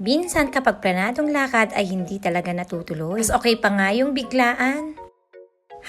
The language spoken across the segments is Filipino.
Minsan kapag planadong lakad ay hindi talaga natutuloy. Mas okay pa nga yung biglaan.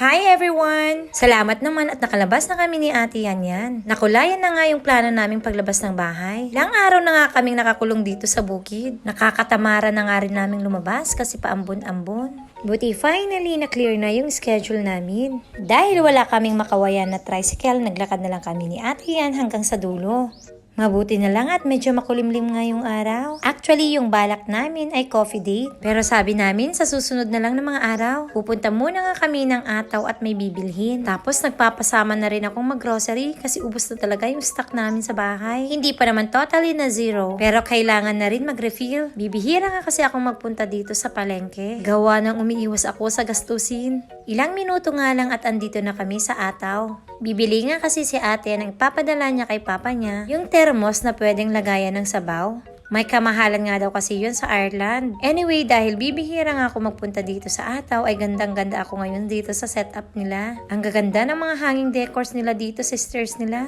Hi everyone! Salamat naman at nakalabas na kami ni Ate Yan Yan. Nakulayan na nga yung plano naming paglabas ng bahay. Ilang araw na nga kaming nakakulong dito sa bukid. Nakakatamara na nga rin naming lumabas kasi paambon-ambon. Buti finally na-clear na yung schedule namin. Dahil wala kaming makawayan na tricycle, naglakad na lang kami ni Ate Yan hanggang sa dulo. Mabuti na lang at medyo makulimlim nga yung araw. Actually, yung balak namin ay coffee date. Pero sabi namin, sa susunod na lang ng mga araw, pupunta muna nga kami ng ataw at may bibilhin. Tapos nagpapasama na rin akong mag-grocery kasi ubos na talaga yung stock namin sa bahay. Hindi pa naman totally na zero, pero kailangan na rin mag-refill. Bibihira nga kasi akong magpunta dito sa palengke. Gawa ng umiiwas ako sa gastusin. Ilang minuto nga lang at andito na kami sa ataw. Bibili nga kasi si ate na ipapadala niya kay papa niya yung thermos na pwedeng lagayan ng sabaw. May kamahalan nga daw kasi yun sa Ireland. Anyway, dahil bibihira nga ako magpunta dito sa Ataw, ay gandang-ganda ako ngayon dito sa setup nila. Ang gaganda ng mga hanging decors nila dito sa stairs nila.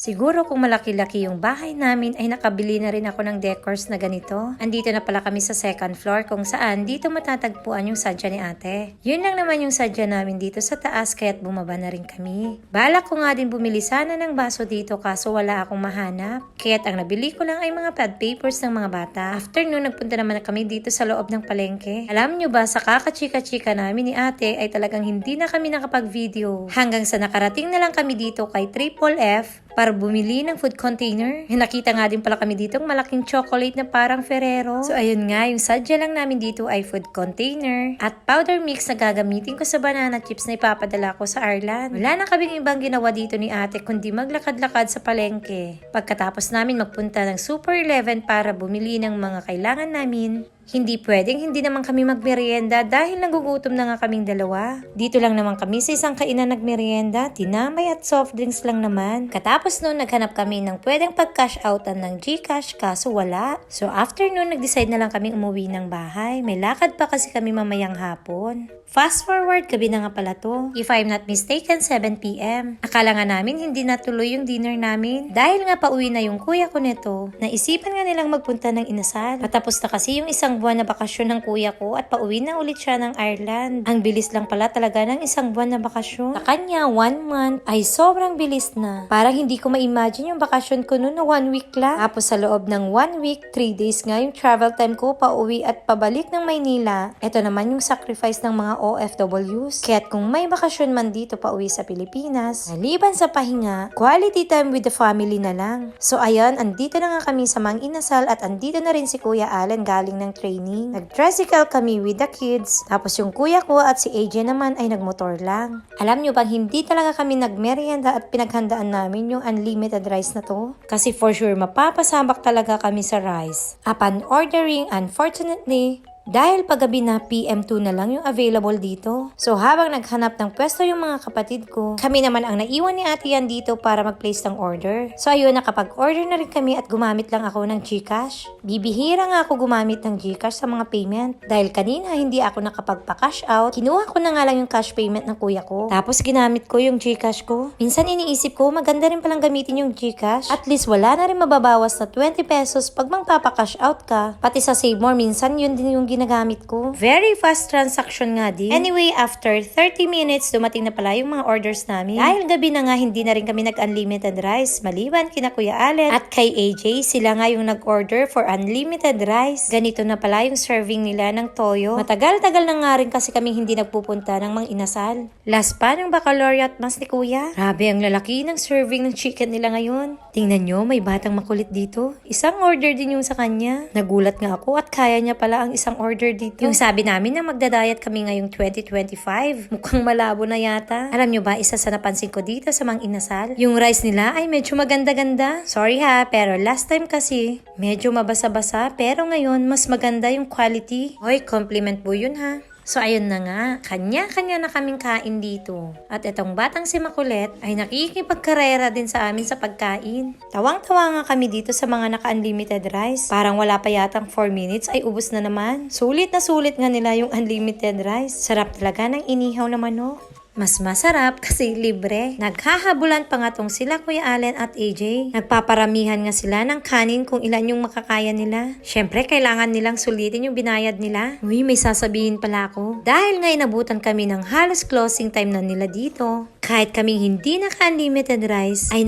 Siguro kung malaki-laki yung bahay namin ay nakabili na rin ako ng decors na ganito. Andito na pala kami sa second floor kung saan dito matatagpuan yung sadya ni ate. Yun lang naman yung sadya namin dito sa taas kaya't bumaba na rin kami. Balak ko nga din bumili sana ng baso dito kaso wala akong mahanap. Kaya't ang nabili ko lang ay mga pad papers ng mga bata. After nun nagpunta naman na kami dito sa loob ng palengke. Alam nyo ba sa kakachika-chika namin ni ate ay talagang hindi na kami nakapag-video. Hanggang sa nakarating na lang kami dito kay Triple F para bumili ng food container. Nakita nga din pala kami dito ng malaking chocolate na parang Ferrero. So ayun nga, yung sadya lang namin dito ay food container at powder mix na gagamitin ko sa banana chips na ipapadala ko sa Ireland. Wala na kaming ibang ginawa dito ni ate kundi maglakad-lakad sa palengke. Pagkatapos namin magpunta ng Super 11 para bumili ng mga kailangan namin, hindi pwedeng hindi naman kami magmerienda dahil nagugutom na nga kaming dalawa. Dito lang naman kami sa isang kainan nagmerienda, tinamay at soft drinks lang naman. Katapos noon naghanap kami ng pwedeng pag-cash outan ng Gcash kaso wala. So after noon nag-decide na lang kami umuwi ng bahay. May lakad pa kasi kami mamayang hapon. Fast forward, gabi na nga pala to. If I'm not mistaken, 7pm. Akala nga namin hindi natuloy yung dinner namin. Dahil nga pauwi na yung kuya ko nito, naisipan nga nilang magpunta ng inasal. Patapos na kasi yung isang buwan na bakasyon ng kuya ko at pauwi na ulit siya ng Ireland. Ang bilis lang pala talaga ng isang buwan na bakasyon. Sa kanya, one month ay sobrang bilis na. Parang hindi ko ma-imagine yung bakasyon ko noon na one week lang. Tapos sa loob ng one week, three days nga yung travel time ko pauwi at pabalik ng Maynila. Ito naman yung sacrifice ng mga OFWs. Kaya't kung may bakasyon man dito pa uwi sa Pilipinas, maliban sa pahinga, quality time with the family na lang. So ayan, andito na nga kami sa Mang Inasal at andito na rin si Kuya Allen galing ng training. Nag-tricycle kami with the kids. Tapos yung kuya ko at si AJ naman ay nagmotor lang. Alam nyo bang hindi talaga kami nagmerienda at pinaghandaan namin yung unlimited rice na to? Kasi for sure mapapasabak talaga kami sa rice. Upon ordering, unfortunately, dahil paggabi na PM2 na lang yung available dito. So habang naghanap ng pwesto yung mga kapatid ko, kami naman ang naiwan ni ate yan dito para mag-place ng order. So ayun, nakapag-order na rin kami at gumamit lang ako ng Gcash. Bibihira nga ako gumamit ng Gcash sa mga payment. Dahil kanina hindi ako nakapagpa-cash out, kinuha ko na nga lang yung cash payment ng kuya ko. Tapos ginamit ko yung Gcash ko. Minsan iniisip ko, maganda rin palang gamitin yung Gcash. At least wala na rin mababawas na 20 pesos pag mangpapa-cash out ka. Pati sa Save More, minsan yun din yung ginagamit ko. Very fast transaction nga din. Anyway, after 30 minutes, dumating na pala yung mga orders namin. Dahil gabi na nga, hindi na rin kami nag-unlimited rice. Maliban kina Kuya Allen at kay AJ, sila nga yung nag-order for unlimited rice. Ganito na pala yung serving nila ng toyo. Matagal-tagal na nga rin kasi kami hindi nagpupunta ng mga inasal. Last pa ng baccalaureate mas ni Kuya. Grabe ang lalaki ng serving ng chicken nila ngayon. Tingnan nyo, may batang makulit dito. Isang order din yung sa kanya. Nagulat nga ako at kaya niya pala ang isang order dito. Yung sabi namin na magdadayat kami ngayong 2025. Mukhang malabo na yata. Alam nyo ba, isa sa napansin ko dito sa mga inasal, yung rice nila ay medyo maganda-ganda. Sorry ha, pero last time kasi, medyo mabasa-basa, pero ngayon, mas maganda yung quality. Hoy, compliment po yun ha. So ayun na nga, kanya-kanya na kaming kain dito. At itong batang si Makulet ay nakikipagkarera din sa amin sa pagkain. Tawang-tawa nga kami dito sa mga naka-unlimited rice. Parang wala pa yatang 4 minutes ay ubos na naman. Sulit na sulit nga nila yung unlimited rice. Sarap talaga ng inihaw na manok. Mas masarap kasi libre. Naghahabulan pa nga tong sila Kuya Allen at AJ. Nagpaparamihan nga sila ng kanin kung ilan yung makakaya nila. Syempre, kailangan nilang sulitin yung binayad nila. Uy, may sasabihin pala ako. Dahil nga inabutan kami ng halos closing time na nila dito, kahit kaming hindi naka-unlimited rice, ay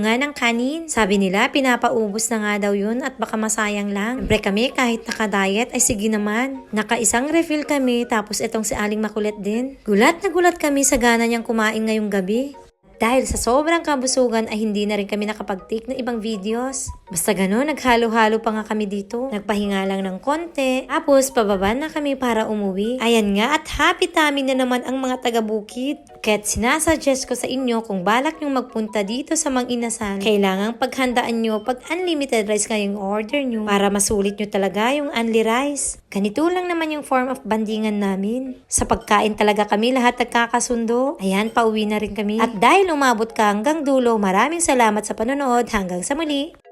nga ng kanin. Sabi nila, pinapaubos na nga daw yun at baka masayang lang. Siyempre kami, kahit naka-diet, ay sige naman. Naka-isang refill kami, tapos itong si Aling makulit din. Gulat na gulat kami sa gana niyang kumain ngayong gabi. Dahil sa sobrang kabusugan ay hindi na rin kami nakapag-take ng ibang videos. Basta gano'n, naghalo-halo pa nga kami dito. Nagpahinga lang ng konti. Tapos, pababa na kami para umuwi. Ayan nga, at happy tummy na naman ang mga taga-bukid. Kaya't sinasuggest ko sa inyo kung balak nyong magpunta dito sa Mang Inasal, kailangang paghandaan nyo pag unlimited rice kayong order nyo para masulit nyo talaga yung unli rice. Ganito lang naman yung form of bandingan namin. Sa pagkain talaga kami lahat nagkakasundo. Ayan, pauwi na rin kami. At dahil umabot ka hanggang dulo, maraming salamat sa panonood. Hanggang sa muli.